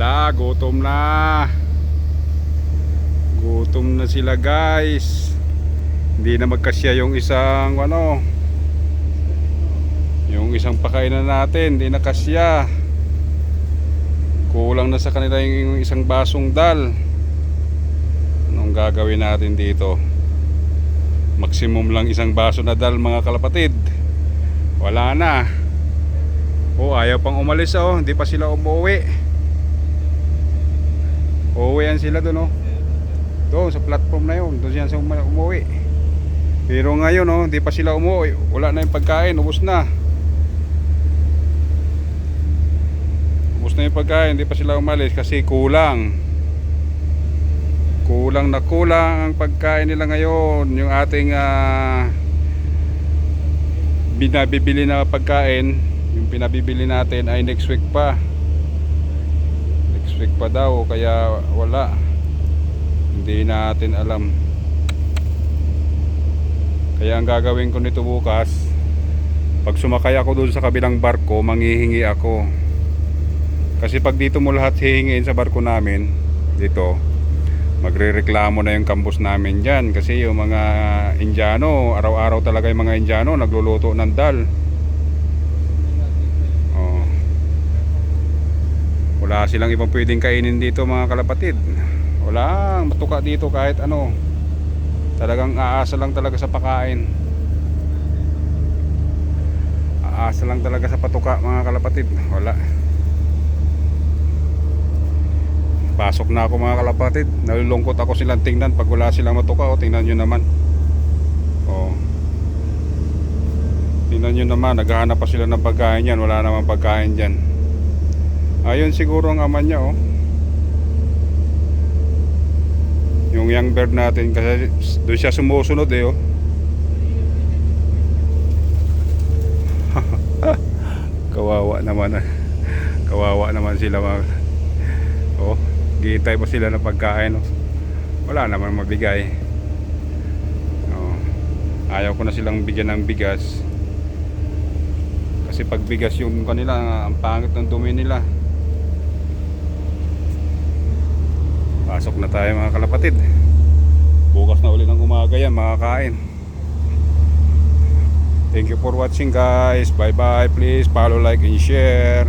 Ala, gutom na. Gutom na sila guys. Hindi na magkasya yung isang ano. Yung isang pakainan natin, hindi na kasya. Kulang na sa kanila yung isang basong dal. Anong gagawin natin dito? Maximum lang isang baso na dal mga kalapatid. Wala na. Oh, ayaw pang umalis oh. Hindi pa sila umuwi. Uuwian sila doon oh. Doon sa platform na yun. Doon siya sa um- umuwi. Pero ngayon oh, hindi pa sila umuwi. Wala na yung pagkain. Ubus na. Ubus na yung pagkain. Hindi pa sila umalis kasi kulang. Kulang na kulang ang pagkain nila ngayon. Yung ating ah, binabibili na pagkain, yung pinabibili natin ay next week pa. Pa daw, kaya wala. Hindi natin alam. Kaya ang gagawin ko nito bukas, pag sumakay ako doon sa kabilang barko, manghihingi ako. Kasi pag dito mo lahat hihingin sa barko namin, dito, magrereklamo na yung campus namin dyan kasi yung mga Indiano, araw-araw talaga yung mga Indiano nagluluto ng dal. Oh. Wala silang ibang pwedeng kainin dito mga kalapatid. Wala, matuka dito kahit ano. Talagang aasa lang talaga sa pakain. Aasa lang talaga sa patuka mga kalapatid. Wala. Pasok na ako mga kalapatid. Nalulungkot ako silang tingnan pag wala silang matuka. O, tingnan nyo naman. O. Tingnan nyo naman. Naghahanap pa sila ng pagkain yan. Wala namang pagkain dyan. Ayun siguro ang ama niya oh. Yung young bird natin kasi doon siya sumusunod eh oh. Kawawa naman ah. Kawawa naman sila mga Oh, gihintay pa sila ng pagkain oh. Wala naman mabigay. Oh. Ayaw ko na silang bigyan ng bigas. Kasi pag bigas yung kanila, ang pangit ng dumi nila. Pasok na tayo mga kalapatid. Bukas na uli ng umaga yan, makakain. Thank you for watching guys. Bye bye. Please follow, like, and share.